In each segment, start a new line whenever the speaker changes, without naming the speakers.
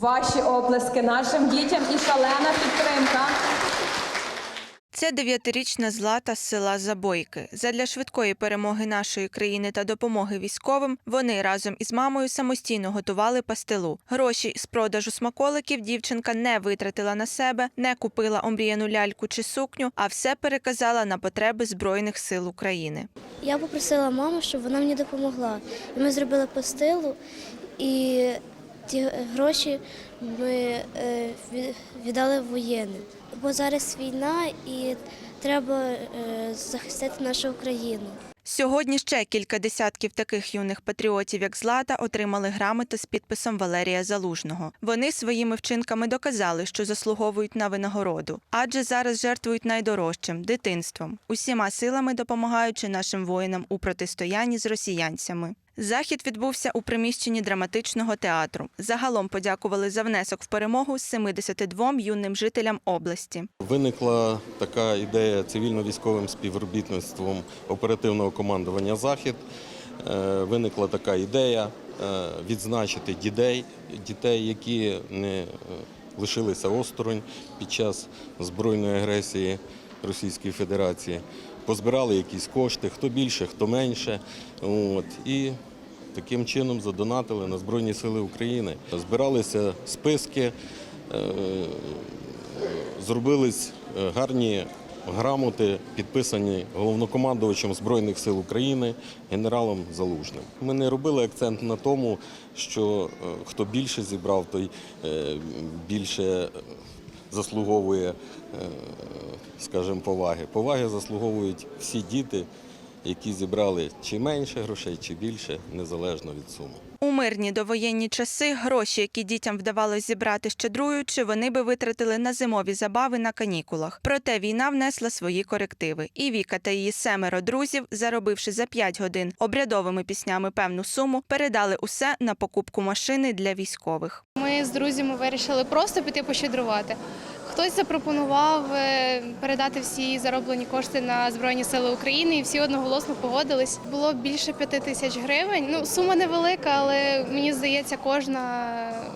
Ваші оплески нашим дітям і шалена підтримка.
Це дев'ятирічна злата з села Забойки. Задля швидкої перемоги нашої країни та допомоги військовим вони разом із мамою самостійно готували пастилу. Гроші з продажу смаколиків дівчинка не витратила на себе, не купила омріяну ляльку чи сукню, а все переказала на потреби Збройних сил України.
Я попросила маму, щоб вона мені допомогла. Ми зробили пастилу, і ті гроші ми е, віддали воєнним. Бо зараз війна і треба е, захистити нашу Україну.
Сьогодні ще кілька десятків таких юних патріотів, як Злата, отримали грамоти з підписом Валерія Залужного. Вони своїми вчинками доказали, що заслуговують на винагороду, адже зараз жертвують найдорожчим дитинством, усіма силами допомагаючи нашим воїнам у протистоянні з росіянцями. Захід відбувся у приміщенні драматичного театру. Загалом подякували за внесок в перемогу 72 юним жителям області.
Виникла така ідея цивільно-військовим співробітництвом оперативного командування Захід. Е, Виникла така ідея е, відзначити дітей, дітей, які не е, лишилися осторонь під час збройної агресії Російської Федерації. Позбирали якісь кошти, хто більше, хто менше. От, і таким чином задонатили на Збройні Сили України. Збиралися списки. Зробились е, гарні грамоти, підписані головнокомандувачем Збройних сил України генералом Залужним. Ми не робили акцент на тому, що е, хто більше зібрав, той е, більше заслуговує, скажімо, поваги. Поваги заслуговують всі діти, які зібрали чи менше грошей, чи більше, незалежно від суми.
У мирні довоєнні часи гроші, які дітям вдавалося зібрати щедруючи, вони би витратили на зимові забави на канікулах. Проте війна внесла свої корективи. І Віка та її семеро друзів, заробивши за 5 годин обрядовими піснями певну суму, передали усе на покупку машини для військових.
Ми з друзями вирішили просто піти пощедрувати. Хтось запропонував е, передати всі зароблені кошти на Збройні Сили України, і всі одноголосно погодились. Було більше п'яти тисяч гривень. Ну, сума невелика, але мені здається, кожна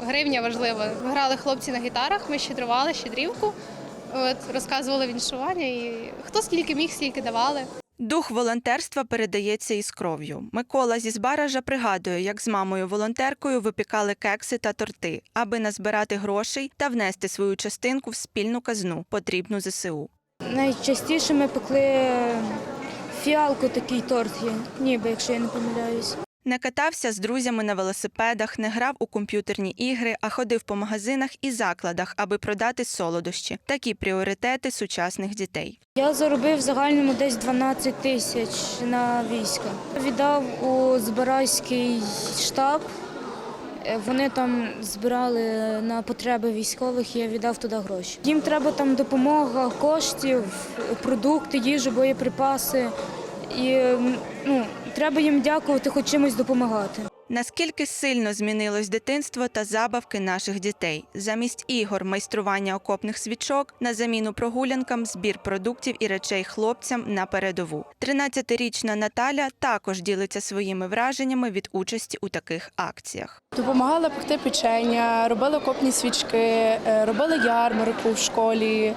гривня важлива. Грали хлопці на гітарах, ми щедрували щедрівку, от, розказували віншування, і хто скільки міг, стільки давали.
Дух волонтерства передається із кров'ю. Микола зі Збаража пригадує, як з мамою волонтеркою випікали кекси та торти, аби назбирати грошей та внести свою частинку в спільну казну, потрібну ЗСУ.
Найчастіше ми пекли фіалку такий торт ніби, якщо я не помиляюсь.
Не катався з друзями на велосипедах, не грав у комп'ютерні ігри, а ходив по магазинах і закладах, аби продати солодощі. Такі пріоритети сучасних дітей.
Я заробив в загальному десь 12 тисяч на військо. Віддав у Збирайський штаб. Е, Вони там збирали на потреби військових, і я віддав туди гроші. Їм треба там допомога коштів, продукти, їжу, боєприпаси. І ну, треба їм дякувати, хоч чимось допомагати.
Наскільки сильно змінилось дитинство та забавки наших дітей? Замість ігор, майстрування окопних свічок, на заміну прогулянкам, збір продуктів і речей хлопцям на передову. 13-річна Наталя також ділиться своїми враженнями від участі у таких акціях.
Допомагала пекти печення, робила копні свічки, е, робила ярмарку в школі,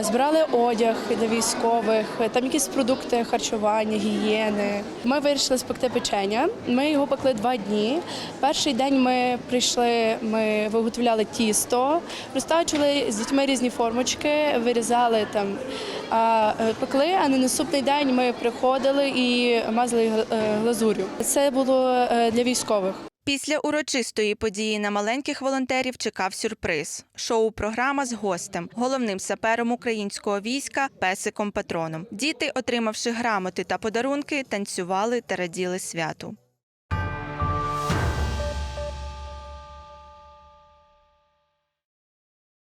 збирали одяг для військових, е, там якісь продукти харчування, гігієни. Ми вирішили спекти печення. Ми його пекли два дні. Перший день ми прийшли, ми виготовляли тісто, розтачували з дітьми різні формочки, вирізали там, а е, пекли. А на наступний день ми приходили і мазали е, глазур'ю. Це було е, для військових.
Після урочистої події на маленьких волонтерів чекав сюрприз. Шоу-програма з гостем, головним сапером українського війська, песиком патроном. Діти, отримавши грамоти та подарунки, танцювали та раділи святу.